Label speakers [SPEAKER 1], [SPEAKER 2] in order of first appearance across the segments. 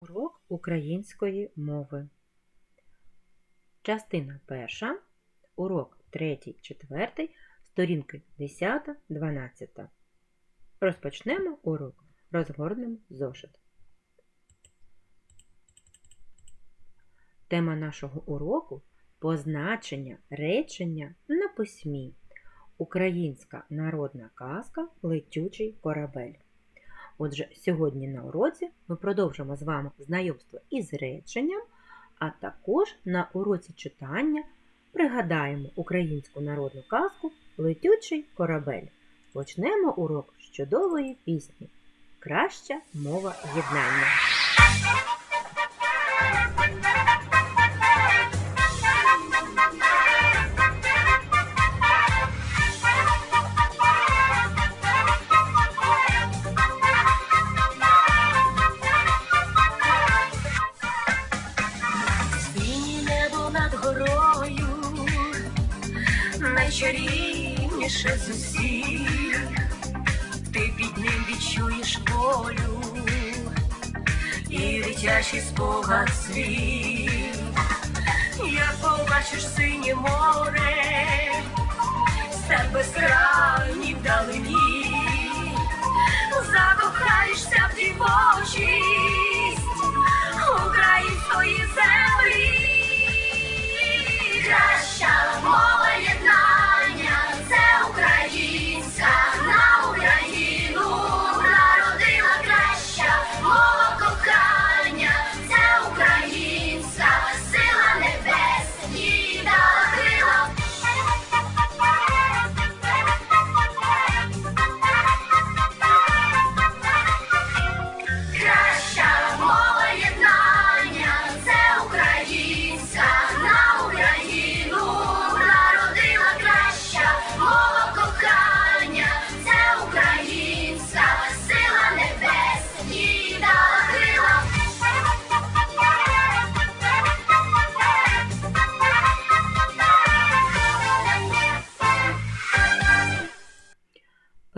[SPEAKER 1] Урок української мови. Частина перша. Урок 3-4, сторінки 10-12. Розпочнемо урок. Розгорнемо зошит. Тема нашого уроку позначення речення на письмі. Українська народна казка Летючий корабель. Отже, сьогодні на уроці ми продовжимо з вами знайомство із реченням, а також на уроці читання пригадаємо українську народну казку Летючий корабель. Почнемо урок з чудової пісні Краща мова єднання.
[SPEAKER 2] Найчарівніше з усіх, ти під ним відчуєш волю і дитячий спогад світ. Як побачиш синє море,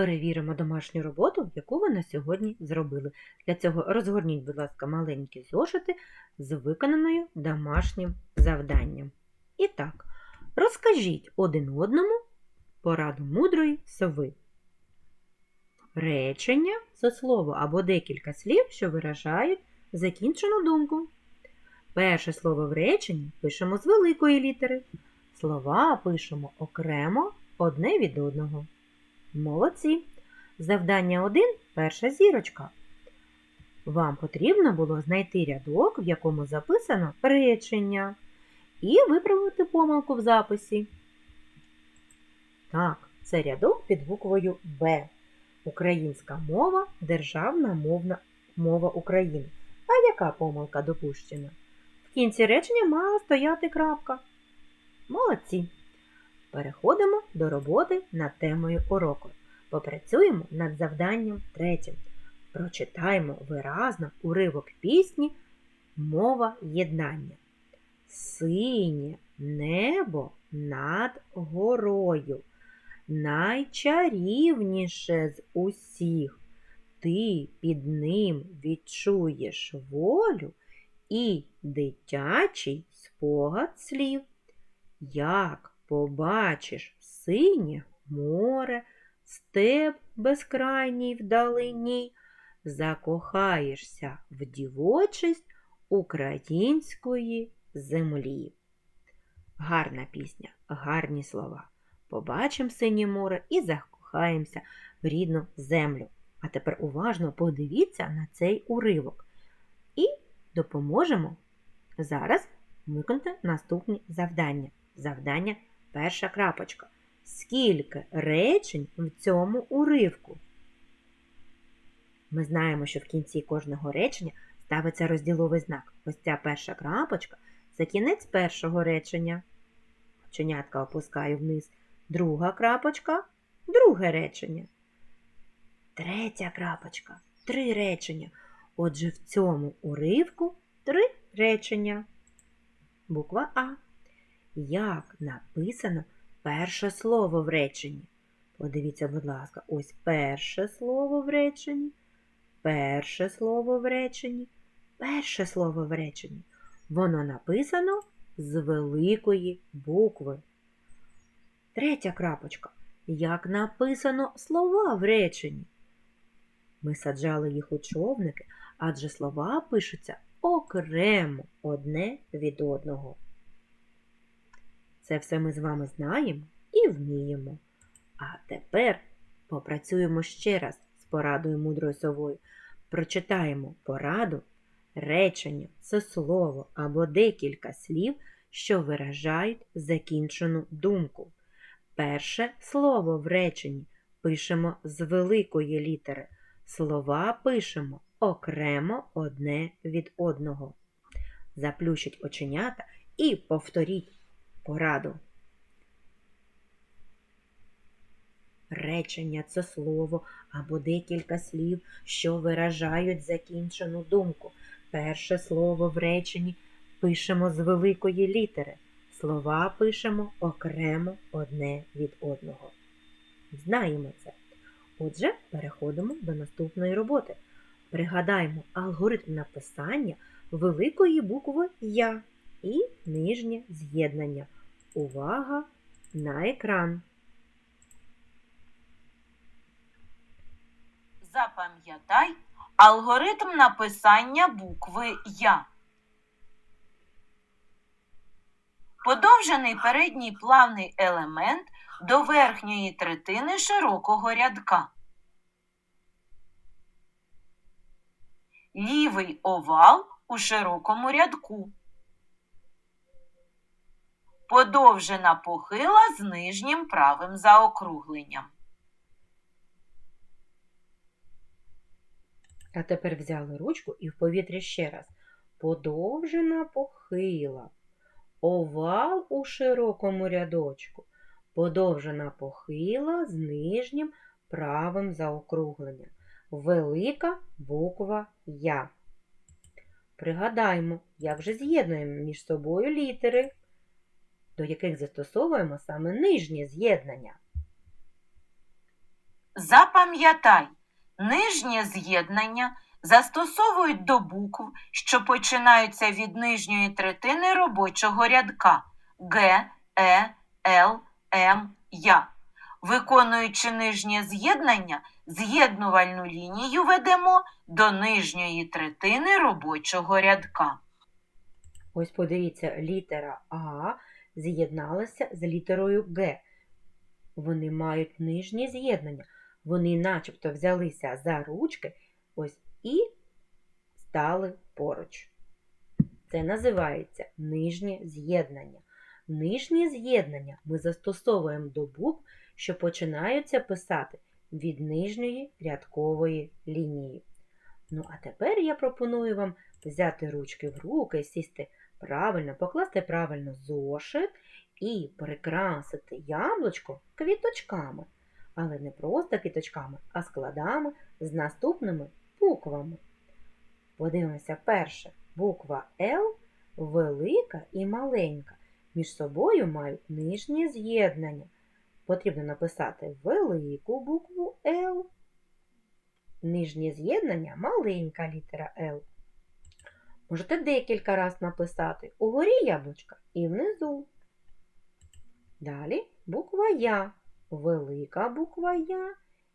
[SPEAKER 1] Перевіримо домашню роботу, яку ви на сьогодні зробили. Для цього розгорніть, будь ласка, маленькі зошити з виконаною домашнім завданням. І так, розкажіть один одному пораду мудрої сови. Речення це слово або декілька слів, що виражають закінчену думку. Перше слово в реченні пишемо з великої літери. Слова пишемо окремо одне від одного. Молодці! Завдання 1 перша зірочка. Вам потрібно було знайти рядок, в якому записано речення, і виправити помилку в записі. Так, це рядок під буквою Б. Українська мова державна мовна мова України. А яка помилка допущена? В кінці речення мала стояти крапка. Молодці! Переходимо до роботи над темою уроку. Попрацюємо над завданням третім. Прочитаємо виразно уривок пісні Мова єднання. Синє небо над горою. Найчарівніше з усіх. Ти під ним відчуєш волю і дитячий спогад слів. Як побачиш синє море, степ безкрайній вдалині, закохаєшся в дівочість української землі. Гарна пісня, гарні слова. Побачимо синє море і закохаємося в рідну землю. А тепер уважно подивіться на цей уривок і допоможемо зараз виконати наступні завдання. Завдання перша крапочка. Скільки речень в цьому уривку? Ми знаємо, що в кінці кожного речення ставиться розділовий знак. Ось ця перша крапочка це кінець першого речення. Оченятка опускаю вниз. Друга крапочка друге речення. Третя крапочка три речення. Отже, в цьому уривку три речення. Буква А. Як написано перше слово в реченні? Подивіться, будь ласка, ось перше слово в реченні, перше слово в реченні, перше слово в реченні. Воно написано з великої букви. Третя крапочка. Як написано слова в реченні? Ми саджали їх у човники, адже слова пишуться окремо одне від одного. Це все ми з вами знаємо і вміємо. А тепер попрацюємо ще раз з порадою мудрої сової. Прочитаємо пораду, речення це слово або декілька слів, що виражають закінчену думку. Перше слово в реченні пишемо з великої літери. Слова пишемо окремо одне від одного. Заплющіть оченята і повторіть пораду. Речення це слово або декілька слів, що виражають закінчену думку. Перше слово в реченні пишемо з великої літери. Слова пишемо окремо одне від одного. Знаємо це. Отже, переходимо до наступної роботи. Пригадаємо алгоритм написання великої букви Я і нижнє з'єднання. Увага на екран.
[SPEAKER 3] Запам'ятай алгоритм написання букви Я. Подовжений передній плавний елемент до верхньої третини широкого рядка. Лівий овал у широкому рядку. Подовжена похила з нижнім правим заокругленням.
[SPEAKER 1] А тепер взяли ручку і в повітря ще раз. Подовжена похила. Овал у широкому рядочку. Подовжена похила з нижнім правим заокругленням. Велика буква Я. Пригадаймо, як же з'єднуємо між собою літери, до яких застосовуємо саме нижнє з'єднання.
[SPEAKER 3] Запам'ятай, нижнє з'єднання застосовують до букв, що починаються від нижньої третини робочого рядка Г, Е, Л, М, Я. Виконуючи нижнє з'єднання, з'єднувальну лінію ведемо до нижньої третини робочого рядка.
[SPEAKER 1] Ось подивіться, літера А з'єдналася з літерою Г. Вони мають нижнє з'єднання. Вони начебто взялися за ручки ось і стали поруч. Це називається нижнє з'єднання. Нижнє з'єднання ми застосовуємо до букв, що починаються писати від нижньої рядкової лінії. Ну, а тепер я пропоную вам взяти ручки в руки, сісти правильно, покласти правильно зошит і прикрасити яблучко квіточками. Але не просто квіточками, а складами з наступними буквами. Подивимося перше. Буква Л велика і маленька. Між собою мають нижнє з'єднання. Потрібно написати велику букву Л. Нижнє з'єднання маленька літера Л. Можете декілька разів написати угорі яблучка і внизу. Далі буква Я, велика буква Я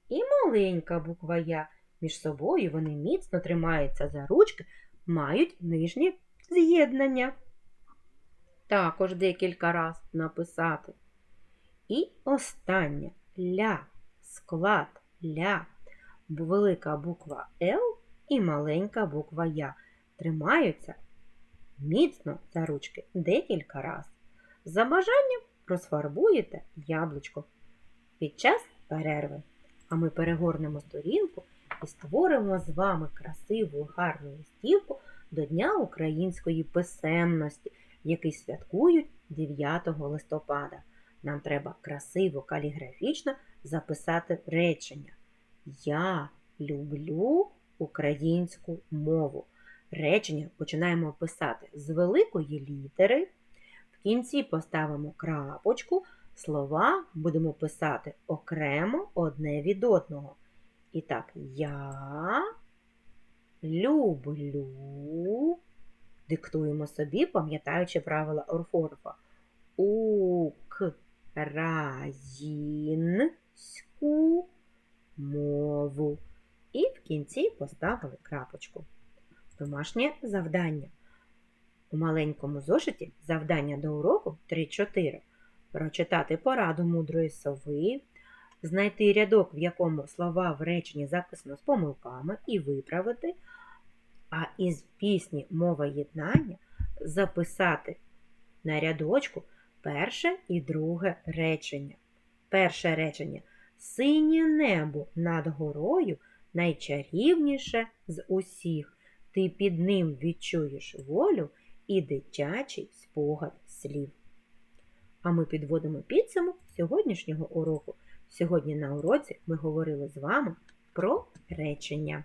[SPEAKER 1] і маленька буква Я. Між собою вони міцно тримаються за ручки, мають нижнє з'єднання. Також декілька разів написати. І останнє ля, склад ля, велика буква Л і маленька буква Я тримаються міцно за ручки декілька разів. За бажанням розфарбуєте яблучко під час перерви. А ми перегорнемо сторінку і створимо з вами красиву гарну листівку до Дня української писемності, який святкують 9 листопада. Нам треба красиво каліграфічно записати речення. Я люблю українську мову. Речення починаємо писати з великої літери. В кінці поставимо крапочку. Слова будемо писати окремо одне від одного. І так, я люблю. Диктуємо собі, пам'ятаючи правила орфографа. Українську мову. І в кінці поставили крапочку. Домашнє завдання. У маленькому зошиті завдання до уроку 3-4. Прочитати пораду мудрої сови, знайти рядок, в якому слова в реченні записано з помилками, і виправити, а із пісні Мова єднання записати на рядочку перше і друге речення. Перше речення Синє небо над горою найчарівніше з усіх. Ти під ним відчуєш волю і дитячий спогад слів. А ми підводимо підсумок сьогоднішнього уроку. Сьогодні на уроці ми говорили з вами про речення.